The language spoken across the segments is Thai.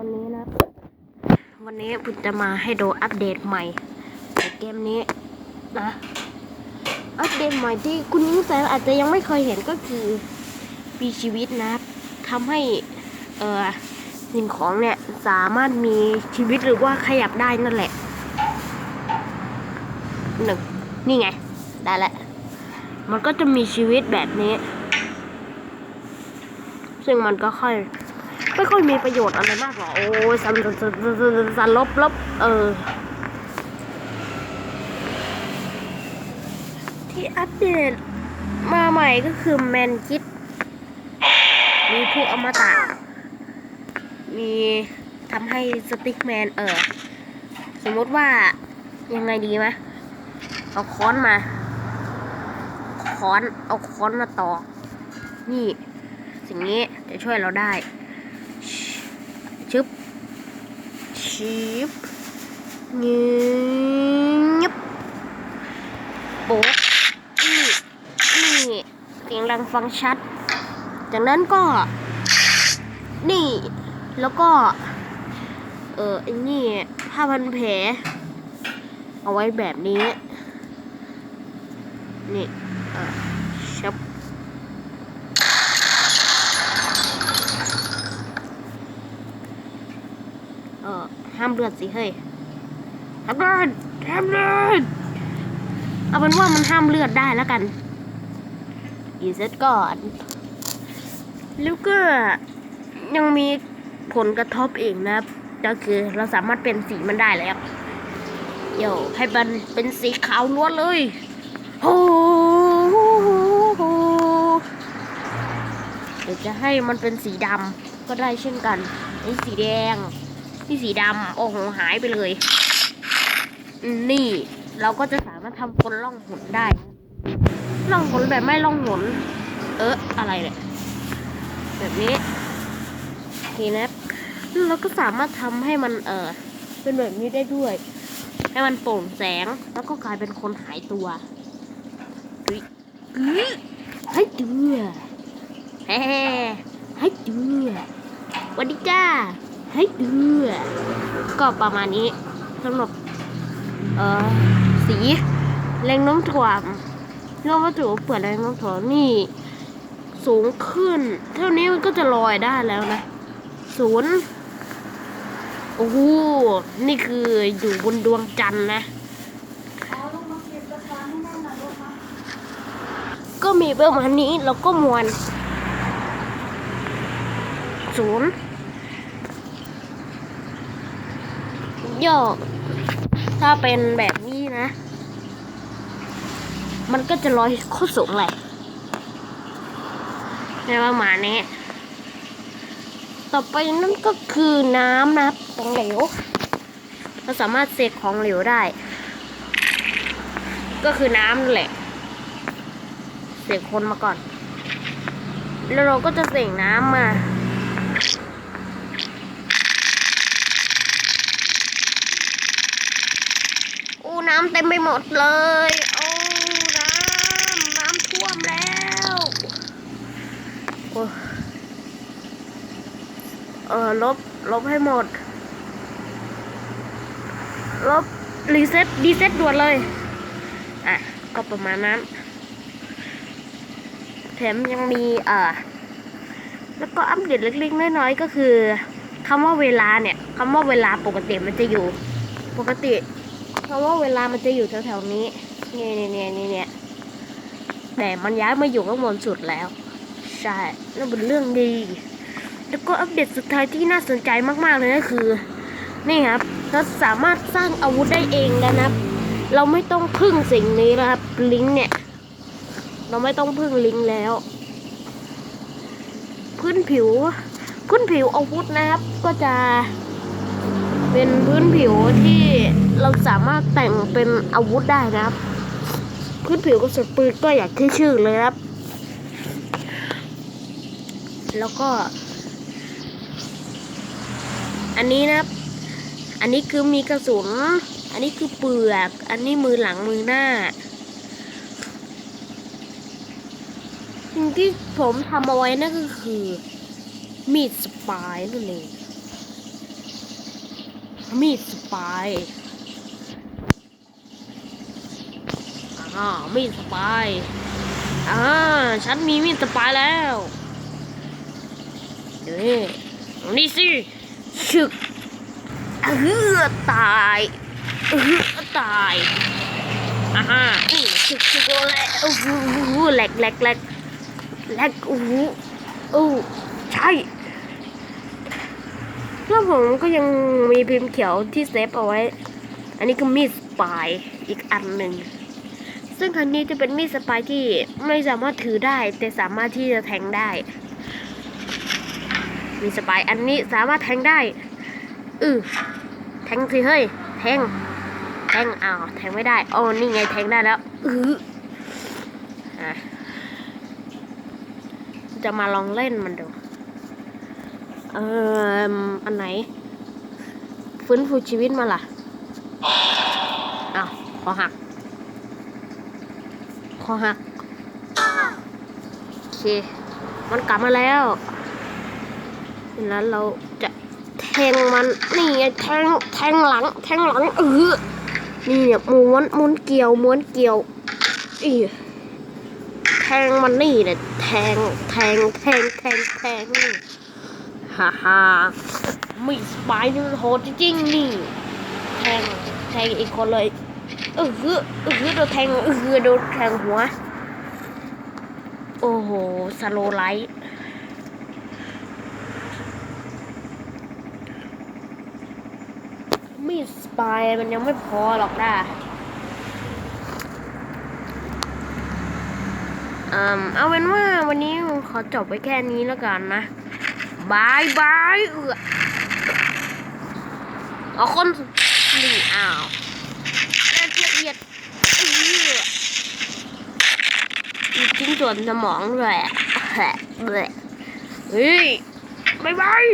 วันนี้นะ วันนี้ผมจะมาให้ดูอัปเดตใหม่ในเกมนี้นะ อัปเดตใหม่ที่คุณนิ้งแสนอาจจะยังไม่เคยเห็นก็คือมีชีวิตนะทำให้เออสิ่งของเนี่ยสามารถมีชีวิตหรือว่าขยับได้นั่นแหละหนึ่งนี่ไง ได้แล้วมันก็จะมีชีวิตแบบนี้ ซึ่งมันก็ค่อย ไม่ค่อยมีประโยชน์อะไรมากหรอกโอ้ยสันสันสันสันลบลบเออ ที่อัปเดตมาใหม่ก็คือแมนคิด มีผู้อมตะ มีทำให้สติ๊กแมนเออ สมมติว่ายังไงดีไหมเอาค้อนมา ค้อน เอาค้อนมาตอกนี่ สิ่งนี้จะช่วยเราได้ ชึบ ชิบเงียบโป๊ะนี่นี่เสียงดังฟังชัด จากนั้นก็ นี่ แล้วก็ เออไอ้นี่ผ้าพันแผลเอาไว้แบบนี้ นี่ เออชับ เออห้ามเลือดสิเฮ้ยห้ามเลือดห้ามเลือดเอาเป็นว่ามันห้ามเลือดได้แล้วกันอีเซตก่อน แล้วก็ยังมีผลกระทบอีกนะก็คือเราสามารถเป็นสีมันได้แล้วโย่ให้มันเป็นสีขาวล้วนเลยโอ้เดี๋ยวจะให้มันเป็นสีดำก็ได้เช่นกันไอ้สีแดง นี่สีดำโอ้โหหายไปเลย นี่ เราก็จะสามารถทำคนล่องหนได้ล่องหนแบบไม่ล่องหน เอออะไรเนี่ยแบบนี้โอเคนะเราก็สามารถทำให้มันเออเป็นแบบนี้ได้ด้วย ให้มันโปร่งแสงแล้วก็กลายเป็นคนหายตัวอุ๊ยอุ๊ยห้เดือเฮ้ให้เดือสวัสดีจ้า ให้เดือก็ประมาณนี้สำหรับเออสีแรงโน้มถ่วงเรื่องวัตถุเปลือกแรงโน้มถ่วงนี่ สูงขึ้น เท่านี้มันก็จะลอยได้แล้วนะศูนย์โอ้โหนี่คืออยู่บนดวงจันทร์นะก็มีประมาณนี้แล้วก็มวลศูนย์ โยก ถ้าเป็นแบบนี้นะ มันก็จะลอยโคตรสูงเลยในประมาณนี้ ต่อไปนั่นก็คือน้ำนะของเหลว เราสามารถเสกของเหลวได้ ก็คือน้ำนั่นแหละ เสกคนมาก่อน แล้วเราก็จะเสกน้ำมาำเต็มไปหมดเลย โอ้ น้ำ น้ำท่วมแล้วอเออลบ ลบให้หมด ลบ รีเซ็ตรีเซ็ตด่วนเลย อะ ก็ประมาณนั้น แถมยังมี เอ่อ แล้วก็อัปเดตเล็กๆ น้อยๆ ก็คือคำว่าเวลาเนี่ยคำว่าเวลาปกติมันจะอยู่ ปกติ เพราะว่าเวลามันจะอยู่แถวๆนี้เนี่ยเนี่ยเนี่ยเนี่ยแต่มันย้ายมาอยู่ข้างบนสุดแล้ว ใช่นั่นเป็นเรื่องดี แล้วก็อัปเดตสุดท้ายที่น่าสนใจมากๆเลยก็คือ นี่ครับเราสามารถสร้างอาวุธได้เองแล้วนะครับ เราไม่ต้องพึ่งสิ่งนี้นะครับ ลิงเนี่ย เราไม่ต้องพึ่งลิงแล้ว พื้นผิว พื้นผิวอาวุธนะครับ ก็จะ เป็นพื้นผิวที่เราสามารถแต่งเป็นอาวุธได้นะครับ พื้นผิวกระสุนปืนก็อย่างที่ชื่อเลยครับ แล้วก็ อันนี้นะครับ อันนี้คือมีกระสุน อันนี้คือเปลือก อันนี้มือหลังมือหน้าสิ่งที่ผมทำเอาไว้นั่นก็คือมีดสปายนั่นเอง มีดสปายอ่ามีดสปายอ่าฉันมีมีดสปายแล้วเดี๋ยวนี่สิชึกเออตายเออตายอ่าฮะนี่ชึกชึกโอ้แหลกโอ้โหแหลกแหลกแหลกแหลกโอ้โหโอ้ใช่ แล้วผมก็ยังมีพิมพ์เขียวที่เซฟเอาไว้ อันนี้คือมีดสปายอีกอันหนึ่ง ซึ่งคันนี้จะเป็นมีดสปายที่ไม่สามารถถือได้ แต่สามารถที่จะแทงได้ มีสปายอันนี้สามารถแทงได้ อือแทงสิเฮ้ย แทง แทงอ้าวแทงไม่ได้โอ้นี่ไงแทงได้แล้ว อืออะจะมาลองเล่นมันดู อ่ออันไหน ฟื้นฟูชีวิตมาล่ะอ้าวคอหักคอหัก โอเค มันกลับมาแล้วดังนั้นเราจะแทงมัน นี่ไงแทง แทงหลัง แทงหลังเออนี่เนี่ยม้วนม้วนเกี่ยวม้วนเกี่ยวอีแทงมันนี่เนี่ยแทง แทง แทง แทง แทงนี่ ฮ่าฮ่ามีดสปายนี่มันโหดจริงๆนี่แทงแทงอีกคนเลยเออคือเออคือโดนแทงเออคือโดนแทงหัว โอ้โหสโลไลท์มีสปายมันยังไม่พอหรอกนะอืมเอาเป็นว่าวันนี้ขอจบไว้แค่นี้แล้วกันนะ บายบายเออเอาคนหนี่อ้าวละเอียดเออมีชิ้นส่วนสมองด้วยอะแหะเฮ้ยบายบาย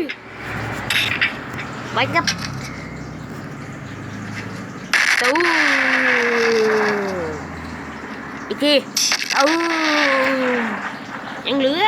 ไปกับตู้อีกทีตู้ยังเหลือ